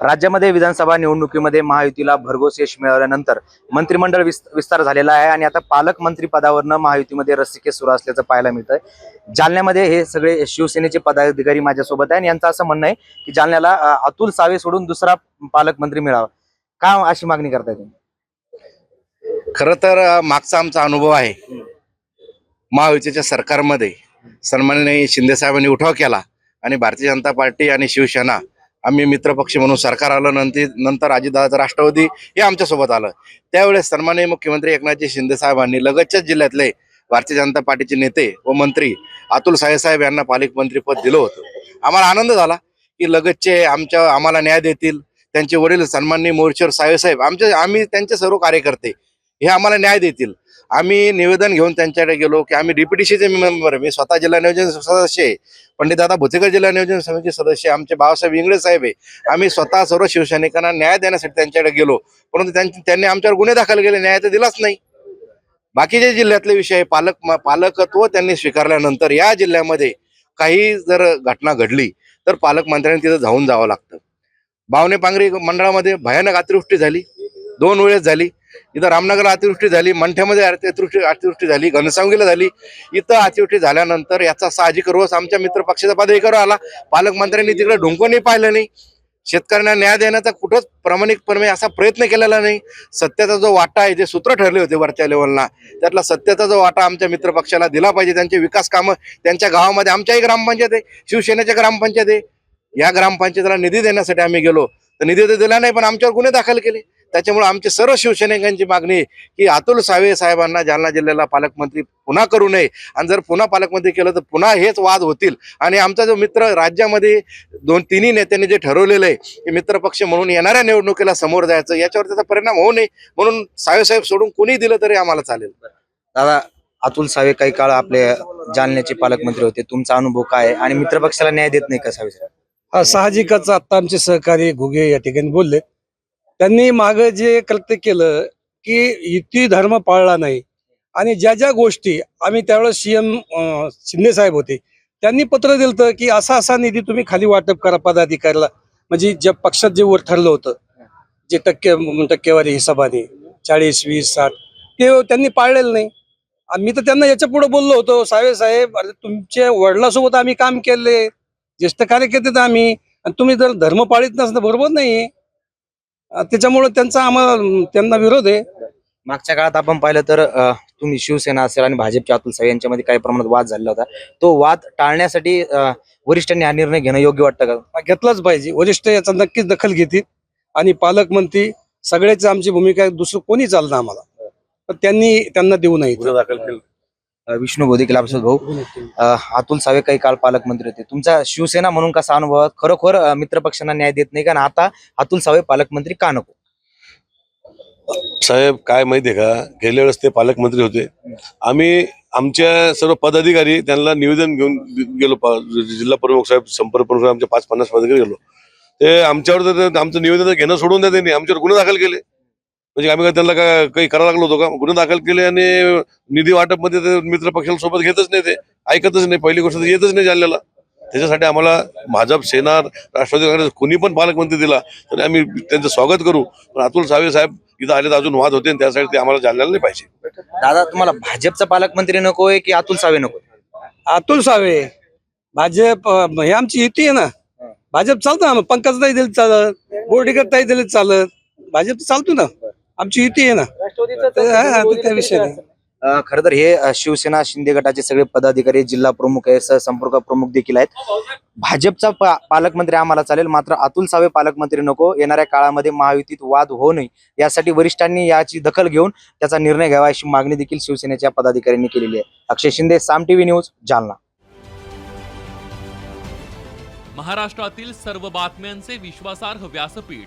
राज्यामध्ये विधानसभा निवडणुकीमध्ये महायुतीला भरघोस यश मिळाल्यानंतर मंत्रिमंडळ विस्तार झालेला आहे आणि आता पालकमंत्री पदावरनं महायुतीमध्ये रस्सिकेस सुरू असल्याचं पाहायला मिळतंय. जालन्यामध्ये हे सगळे शिवसेनेचे पदाधिकारी माझ्यासोबत आहे आणि यांचं असं म्हणणं आहे की जालन्याला अतुल सावे सोडून दुसरा पालकमंत्री मिळावा. का अशी मागणी करताय तुम्ही? खरं तर मागचा आमचा अनुभव आहे. महायुतीच्या सरकारमध्ये सन्माननीय शिंदे साहेबांनी उठाव केला आणि भारतीय जनता पार्टी आणि शिवसेना आम्ही मित्रपक्ष म्हणून सरकार आलं नंतर नंतर अजितदादाचं राष्ट्रवादी हे आमच्यासोबत आलं. त्यावेळेस सन्माननीय मुख्यमंत्री एकनाथजी शिंदे साहेबांनी लगतच्याच जिल्ह्यातले भारतीय जनता पार्टीचे नेते व मंत्री अतुल साहेसाहेब यांना पालकमंत्री पद दिलं होतं. आम्हाला आनंद झाला की लगतचे आमच्या आम्हाला न्याय देतील. त्यांचे वडील सन्माननीय मोर्चेवर साहेब आमचे आम्ही त्यांचे सर्व कार्यकर्ते हे आम्हाला न्याय देतील. आम्ही निवेदन घेऊन त्यांच्याकडे गेलो की आम्ही डीपीटीसीचे मेंबर मी स्वतः जिल्हा नियोजन सदस्य आहे. पंडितदादा भुतेकर जिल्हा नियोजन समिती सदस्य आमचे बाबासाहेब इंगळे साहेब आहे. आम्ही स्वतः सर्व शिवसैनिकांना न्याय देण्यासाठी त्यांच्याकडे गेलो. परंतु त्यांनी त्यांनी आमच्यावर गुन्हे दाखल केले. न्याय तर दिलाच नाही. बाकीचे जिल्ह्यातले विषय पालक पालकत्व त्यांनी स्वीकारल्यानंतर या जिल्ह्यामध्ये काही जर घटना घडली तर पालकमंत्र्यांनी तिथं जाऊन जावं लागतं. भावने पांगरी मंडळामध्ये भयानक अतिवृष्टी झाली. दोन वेळेस झाली. इथं रामनगरला अतिवृष्टी झाली मंठ्यामध्ये अतिवृष्टी अतिवृष्टी झाली घनसावंगीला झाली. इथं अतिवृष्टी झाल्यानंतर याचा साहजिक रोष आमच्या मित्र पक्षाचा पदाधिकारी आला. पालकमंत्र्यांनी तिकडे ढुंकूनही पाहिलं नाही. शेतकऱ्यांना न्याय देण्याचा कुठंच प्रामाणिकपणे असा प्रयत्न केलेला नाही. सत्याचा जो वाटा आहे जे सूत्र ठरले होते वरच्या लेवलला त्यातला सत्याचा जो वाटा आमच्या मित्र पक्षाला दिला पाहिजे. त्यांचे विकास कामं त्यांच्या गावामध्ये आमच्याही ग्रामपंचायत आहे शिवसेनेच्या ग्रामपंचायत आहे. या ग्रामपंचायतीला निधी देण्यासाठी आम्ही गेलो. तर निधी तर दिला नाही पण आमच्यावर गुन्हे दाखल केले. त्याच्यामुळे आमची सर्व शिवसैनिकांची मागणी की अतुल सावे साहेबांना जालना जिल्ह्याला पालकमंत्री पुन्हा करू नये. आणि जर पुन्हा पालकमंत्री केलं तर पुन्हा हेच वाद होतील. आणि आमचा जो मित्र राज्यामध्ये दोन तिन्ही नेत्यांनी जे ठरवलेलं आहे की मित्रपक्ष म्हणून येणाऱ्या निवडणुकीला समोर जायचं याच्यावर त्याचा परिणाम होऊ नये. म्हणून सावे साहेब सोडून कुणीही दिलं तरी आम्हाला चालेल. दादा अतुल सावे काही काळ आपले जालन्याचे पालकमंत्री होते. तुमचा अनुभव काय आणि मित्रपक्षाला न्याय देत नाही का सावे साहेब? हा साहजिकच आता आमचे सहकारी घुगे या ठिकाणी बोलले. त्यांनी माग जे कृत्य केलं की युती धर्म पाळला नाही. आणि ज्या ज्या गोष्टी आम्ही त्यावेळेस सीएम शिंदे साहेब होते त्यांनी पत्र दिलं की असा असा निधी तुम्ही खाली वाटप करा पदाधिकाऱ्याला. म्हणजे ज्या पक्षात जे वर ठरलं होतं जे टक्के टक्केवारी हिशोबाने चाळीस वीस साठ ते त्यांनी पाळलेलं नाही. आणि मी तर त्यांना याच्यापुढे बोललो होतो सावे साहेब अरे तुमच्या वडिलासोबत आम्ही काम केले. ज्येष्ठ कार्यकर्ते आम्ही. आणि तुम्ही जर धर्म पाळीत नसणं बरोबर नाही त्याच्यामुळे त्यांचा आम्हाला त्यांना विरोध आहे. मागच्या काळात आपण पाहिलं तर अ, तुम्ही शिवसेना असेल आणि भाजपचे अतुल सावे यांच्यामध्ये काही प्रमाणात वाद झालेला होता. तो वाद टाळण्यासाठी अ, वरिष्ठांनी हा निर्णय घेणं योग्य वाटतं का? हा घेतलाच पाहिजे. वरिष्ठ याचा नक्कीच दखल घेतील. आणि पालकमंत्री सगळ्याच आमची भूमिका आहे दुसरं कोणी चालतं आम्हाला. पण त्यांनी त्यांना देऊ नये अ, विष्णू बोधी आपसोबत भाऊ. अतुल सावे काही काळ पालकमंत्री होते. तुमचा शिवसेना म्हणून कसा अनुभव खरोखर मित्रपक्षांना न्याय देत नाही कारण आता अतुल सावे पालकमंत्री का नको? साहेब काय माहितीये का? गेल्या वेळेस ते पालकमंत्री होते. आम्ही आमच्या सर्व पदाधिकारी त्यांना निवेदन घेऊन गेलो पा- जिल्हा प्रमुख साहेब संपर्क प्रमुख साहेब, पाच पन्नास पदाधिकारी गेलो. ते आमच्यावर तर आमचं निवेदन घेणं सोडून द्या त्यांनी आमच्यावर गुन्हे दाखल केले. म्हणजे आम्ही काय त्यांना काय काही करायला लागलो होतो का? गुन्हे दाखल केले आणि निधी वाटपमध्ये ते मित्र पक्षाला सोबत घेतच नाही ते. ऐकतच नाही. पहिली गोष्ट तर येतच नाही जालन्याला. त्याच्यासाठी आम्हाला भाजप सेना राष्ट्रवादी काँग्रेस कोणी पण पालकमंत्री दिला तर आम्ही त्यांचं स्वागत करू. पण अतुल सावे साहेब इथं आले तर अजून वाद होते आणि त्यासाठी ते आम्हाला जालन्याला नाही पाहिजे. दादा तुम्हाला भाजपचा पालकमंत्री नकोय की अतुल सावे नको अतुल सावे भाजप हे आमची युती आहे ना. भाजप चालतं ना पंकज ताई दिली चालत बोर्डीकर ताई दिली चालत. भाजप चालतो ना. आमची युती आहे ना. त्या विषय नाही. खरं तर हे शिवसेना शिंदे गटाचे सगळे पदाधिकारी जिल्हा प्रमुख आहे सहसंपर्क प्रमुख देखील आहेत. भाजपचा पा- पालकमंत्री आम्हाला चालेल मात्र अतुल सावे पालकमंत्री नको. येणाऱ्या काळामध्ये महायुतीत वाद होऊ नये. यासाठी वरिष्ठांनी याची दखल घेऊन त्याचा निर्णय घ्यावा अशी मागणी देखील शिवसेनेच्या पदाधिकाऱ्यांनी केलेली आहे. Akshay Shinde Saam TV news Jalna. महाराष्ट्रातील सर्व बातम्यांचे विश्वासार्ह व्यासपीठ